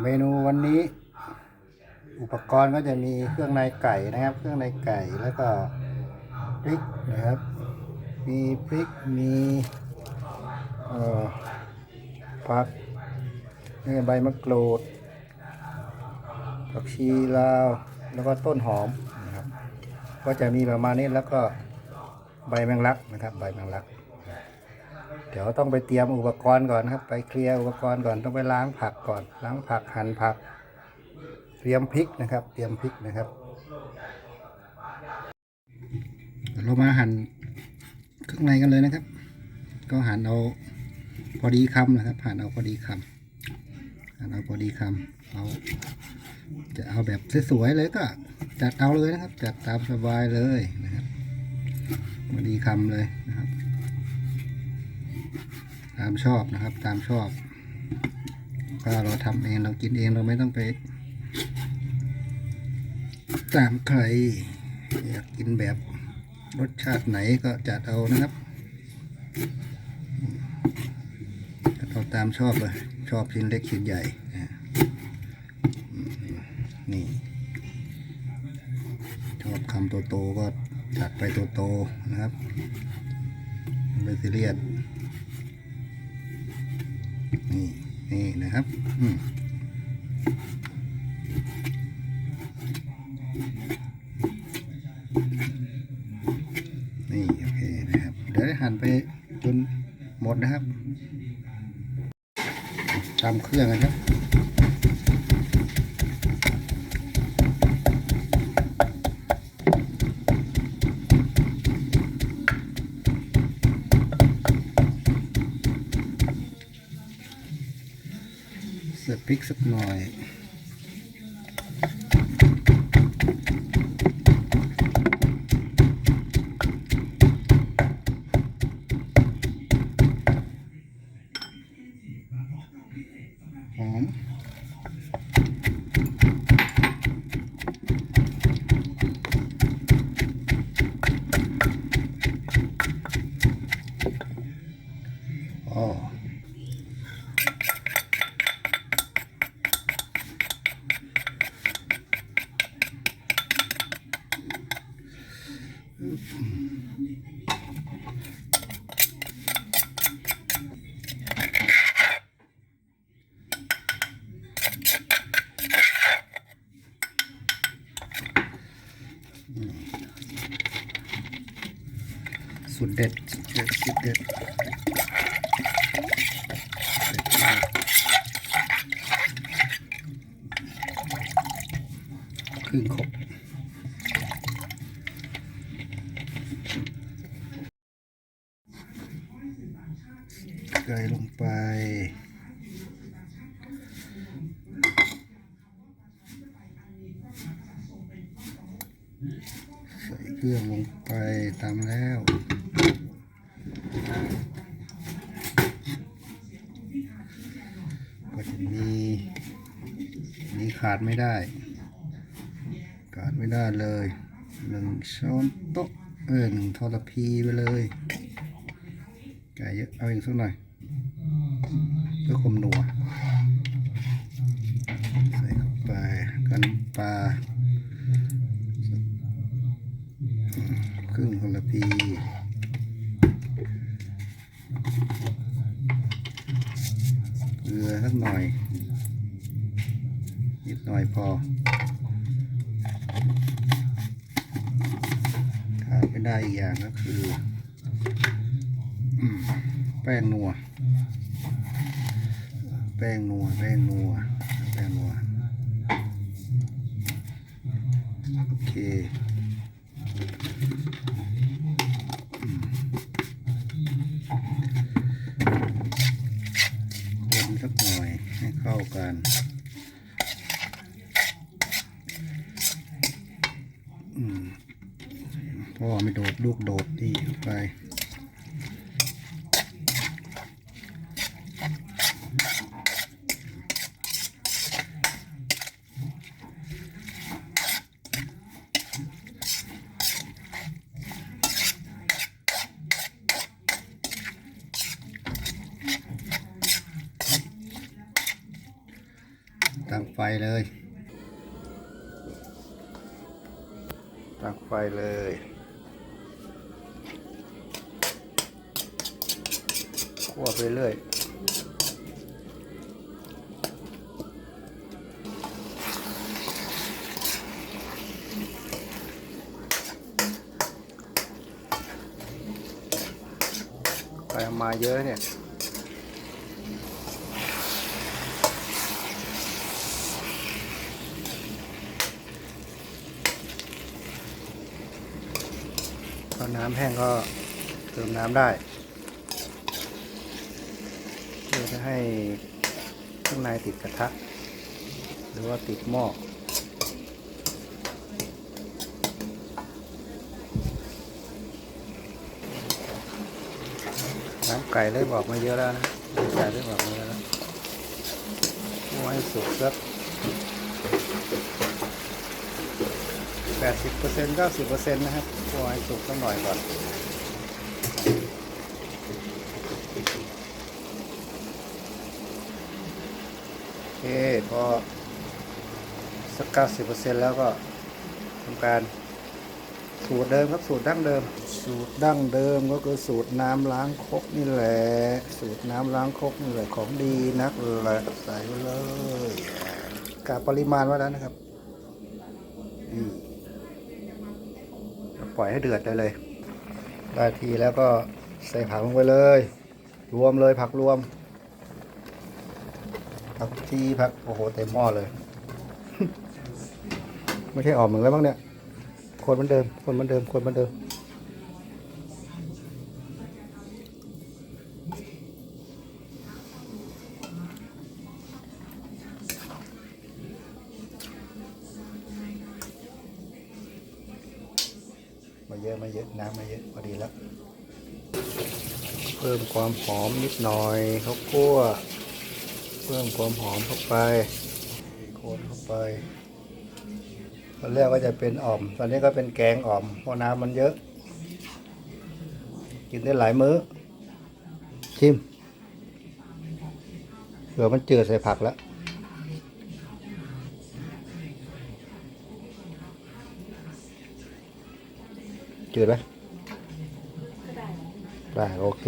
เมนูวันนี้ อุปกรณ์ก็จะมีเครื่องในไก่นะครับ เครื่องในไก่แล้วก็พริกนะครับ มีพริกมีผักนี่ใบมะกรูดผักชีลาวแล้วก็ต้นหอมนะครับ ก็จะมีประมาณนี้แล้วก็ใบแมงลักนะครับ ใบแมงลัก เดี๋ยวต้องไปเตรียมอุปกรณ์ก่อนนะครับ ไปเคลียร์อุปกรณ์ก่อนต้องไปล้างผักก่อน ล้างผักหั่นผัก เตรียมพริกนะครับ เตรียมพริกนะครับเรามาหั่นเครื่องในกันเลยนะครับ ก็หั่นเอาพอดีคำนะครับหั่นเอาพอดีคำหั่นเอาพอดีคำเอาจะเอาแบบสวยๆเลยก็จัดเอาเลยนะครับ จัดตามสบายเลยนะครับพอดีคำเลยนะครับ ตามชอบนะครับ ตามชอบก็เราทำเองเรากินเองเราไม่ต้องไป ตามใคร อยากกินแบบรสชาติไหนก็จัดเอานะครับจัดเอาตามชอบเลยชอบชิ้นเล็กชิ้นใหญ่นี่ชอบคำโตๆก็จัดไปโตๆนะครับไม่ซีเรียส นี่นี่นะครับนี่โอเคนะครับ เดี๋ยวหั่นไปจนหมดนะครับตามเครื่องนะครับ เสิร์ฟพริกสักหน่อยหอมอ๋อ สุดเด็ดสุดเด็ดสุดเด็ดครึ่งครบ ไก่ลงไป ใส่เครื่องลงไปตามแล้วก็จะมีนี่ขาดไม่ได้ ขาดไม่ได้เลยหนึ่งช้อนโต๊ะเออหนึ่งทอรพีไปเลยไก่เยอะเอาอีกสักหน่อย เพื่อความนัวใส่เข้าไปกันำปลาครึ่งคนละพีเกลือสักหน่อย นิดหน่อยพอขาดไม่ได้อีกอย่างก็คือ แป้งนัว ป้งนัวแป้งนัวแป้งนัวโอเคคนสักหน่อยให้เข้ากันอืมพ่อไม่โดดลูกโดดนี่ไป เลย ตั้งไฟเลย คั่วไปเรื่อยไปมาเยอะเนี่ย พอน้ำแห้งก็เติมน้ำได้เพื่อจะให้ข้างในติดกระทะ หรือว่าติดหม้อน้ำไก่เริ่มออกมาเยอะแล้วนะน้ำไก่เริ่มออกมาเยอะแล้วคั่วให้สุกสัก แปดสิบเปอร์เซ็นต์เก้าสิบเปอร์เซ็นต์นะครับคั่วให้สุกสักหน่อยก่อนโอเคพอสักเก้าสิบเปอร์เซ็นต์แล้วก็ทำการสูตรเดิมครับสูตรดั้งเดิม สูตรดั้งเดิมก็คือสูตรน้ำล้างคกนี่แหละ สูตรน้ำล้างคกนี่แหละของดีนักแหละใส่ไปเลยกาปริมาณไว้แล้วนะครับนี่แล้ว ปล่อยให้เดือดได้เลย ได้ทีแล้วก็ใส่ผักลงไปเลย รวมเลยผักรวม ผักชีผักโอ้โหเต็มหม้อเลย ไม่ใช่ออกเหมือนแล้วบ้างเนี่ย คนเหมือนเดิม คนเหมือนเดิม คนเหมือนเดิม เยอะมาเยอะน้ำมาเยอะพอดีแล้ว เพิ่มความหอมนิดหน่อยข้าวคั่ว เพิ่มความหอมเข้าไปโคนเข้าไปตอนแรกก็จะเป็นอ่อม ตอนนี้ก็เป็นแกงอ่อม เพราะน้ำมันเยอะ กินได้หลายมื้อชิมเผื่อมันเจือใส่ผักแล้ว จืดไหมได้ โอเค